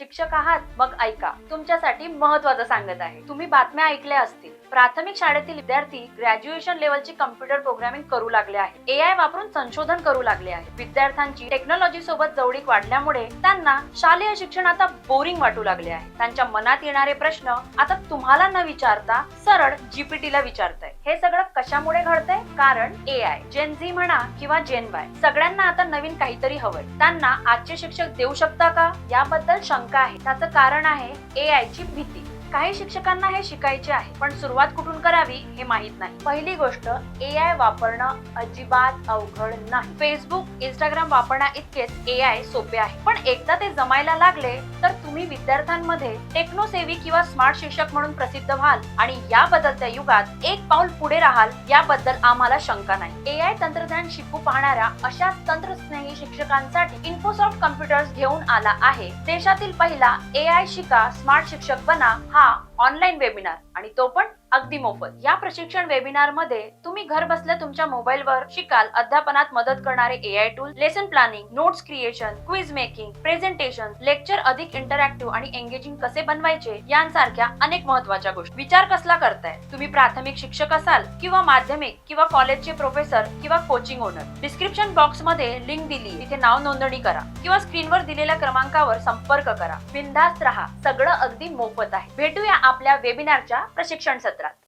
शिक्षक आहात मग ऐका. तुमच्यासाठी महत्वाचं सांगत आहे. तुम्ही बातम्या ऐकल्या असतील. प्राथमिक शाळेतील विद्यार्थी ग्रॅज्युएशन लेवलची कम्प्युटर प्रोग्रामिंग करू लागले आहेत. ए आय वापरून संशोधन करू लागले आहेत. विद्यार्थ्यांची टेक्नॉलॉजी सोबत जवळीक वाढल्यामुळे त्यांना शालेय शिक्षण आता बोरिंग वाटू लागले आहे. त्यांच्या मनात येणारे प्रश्न आता तुम्हाला न विचारता सरळ जीपीटी ला विचारताय. हे सगळं कशामुळे घडतंय? कारण ए आय जेन झी म्हणा किंवा जेन वाय सगळ्यांना आता नवीन काहीतरी हवंय. त्यांना आजचे शिक्षक देऊ शकता का? याबद्दल शंका आहे. त्याचं कारण आहे ए आय ची भीती. काही शिक्षकांना हे शिकायचे आहे पण सुरुवात कुठून करावी हे माहीत नाही. पहिली गोष्ट ए आय वापरणं अजिबात अवघड नाही. फेसबुक इंस्टाग्राम वापरण्या इतकेच ए आय सोपे आहे. पण एकदा ते जमायला लागले तर तुम्ही विद्यार्थ्यांमध्ये टेक्नोसेवी किंवा स्मार्ट शिक्षक म्हणून प्रसिद्ध व्हाल आणि या बदलत्या युगात एक पाऊल पुढे राहाल याबद्दल आम्हाला शंका नाही. ए आय तंत्रज्ञान शिकू पाहणाऱ्या अशा तंत्रस्नेही शिक्षकांसाठी इन्फोसॉफ्ट कम्प्युटर्स घेऊन आला आहे. देशातील पहिला ए आय शिका स्मार्ट शिक्षक बना हा ऑनलाईन वेबिनार आणि तो पण अगदी मोफत. या प्रशिक्षण वेबिनारमध्ये तुम्ही घर बसल्या तुमच्या मोबाईलवर शिकाल अध्यापनात मदत करणारे A I tool lesson planning notes creation quiz making presentation lecture अधिक इंटरॅक्टिव्ह आणि एंगेजिंग कसे बनवायचे यांसारख्या अनेक महत्त्वाच्या गोष्टी. विचार कसला करताय? तुम्ही प्राथमिक शिक्षक असाल किंवा माध्यमिक किंवा कॉलेजचे प्रोफेसर किंवा कोचिंग ओनर डिस्क्रिप्शन बॉक्समध्ये लिंक दिली. तिथे नाव नोंदणी करा किंवा स्क्रीनवर दिलेल्या क्रमांकावर संपर्क करा. बिंदास्त राहा. सगळं अगदी मोफत आहे. भेटूया आपल्या वेबिनारच्या प्रशिक्षण सत्रात. eccetera.